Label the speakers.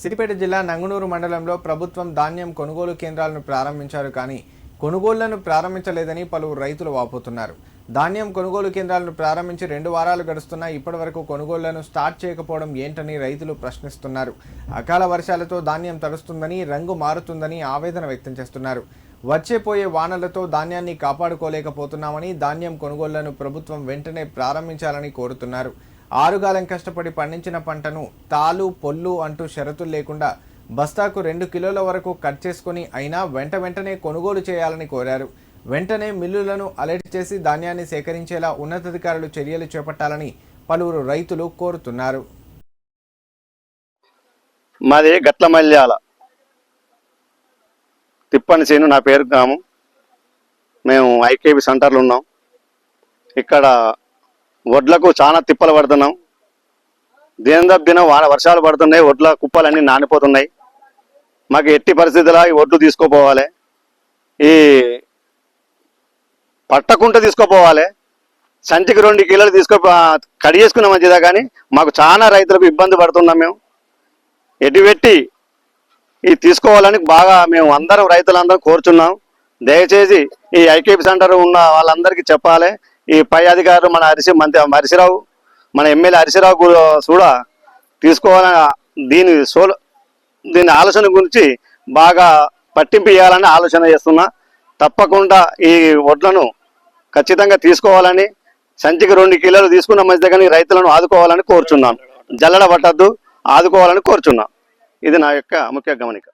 Speaker 1: సిరిపేట జిల్లా నంగునూరు మండలంలో ప్రభుత్వం ధాన్యం కొనుగోలు కేంద్రాలను ప్రారంభించారు కానీ కొనుగోళ్ళను ప్రారంభించలేదని పలువురు రైతులు వాపోతున్నారు. ధాన్యం కొనుగోలు కేంద్రాలను ప్రారంభించి రెండు వారాలు గడుస్తున్నా ఇప్పటివరకు కొనుగోళ్ళను స్టార్ట్ చేయకపోవడం ఏంటని రైతులు ప్రశ్నిస్తున్నారు. అకాల వర్షాలతో ధాన్యం తడుస్తుందని రంగు మారుతుందని ఆవేదన వ్యక్తం చేస్తున్నారు. వచ్చే పోయే వానలతో ధాన్యాన్ని కాపాడుకోలేకపోతున్నామని ధాన్యం కొనుగోళ్ళను ప్రభుత్వం వెంటనే ప్రారంభించాలని కోరుతున్నారు. ఆరుగాలం కష్టపడి పండించిన పంటను తాలు పొల్లు అంటూ షరతులు లేకుండా బస్తాకు రెండు కిలోల వరకు కట్ చేసుకుని అయినా వెంట వెంటనే కొనుగోలు చేయాలని కోరారు. వెంటనే మిల్లులను అలర్ట్ చేసి ధాన్యాన్ని సేకరించేలా ఉన్నతాధికారులు చర్యలు చేపట్టాలని పలువురు రైతులు కోరుతున్నారు.
Speaker 2: మాది గట్ల మల్యాల తిప్పని చేను నా పేరు గ్రామం. మేము ఐకేబి సెంటర్లో ఉన్నాం. ఇక్కడ వడ్లకు చాలా తిప్పలు పడుతున్నాం. దినం వాన వర్షాలు పడుతున్నాయి వడ్ల కుప్పలన్నీ నానిపోతున్నాయి. మాకు ఎట్టి పరిస్థితుల్లో ఈ వడ్లు తీసుకోపోవాలి. ఈ పట్టకుంట తీసుకోపోవాలి. సంచికి రెండు కిలోలు తీసుకో కడి చేసుకున్న మంచిదా కానీ మాకు చాలా రైతులకు ఇబ్బంది పడుతున్నాం మేము. ఎటు పెట్టి ఇది తీసుకోవాలని బాగా మేము అందరం రైతులందరం కోరుచున్నాం. దయచేసి ఈ ఐకేపీ సెంటర్ ఉన్న వాళ్ళందరికీ చెప్పాలి. ఈ పై అధికారులు మన హరిసి మంత్రి హరిసిరావు మన ఎమ్మెల్యే హరిసిరావు కూడా తీసుకోవాలని దీని సోల దీని ఆలోచన గురించి బాగా పట్టింపు ఇవ్వాలని ఆలోచన చేస్తున్నా. తప్పకుండా ఈ వడ్లను ఖచ్చితంగా తీసుకోవాలని సంచికి రెండు కిలోలు తీసుకున్న మంచిదే కానీ రైతులను ఆదుకోవాలని కోరుచున్నాను. జల్లడ పట్టద్దు ఆదుకోవాలని కోరుచున్నాను ఇది నా యొక్క ముఖ్య గమనిక.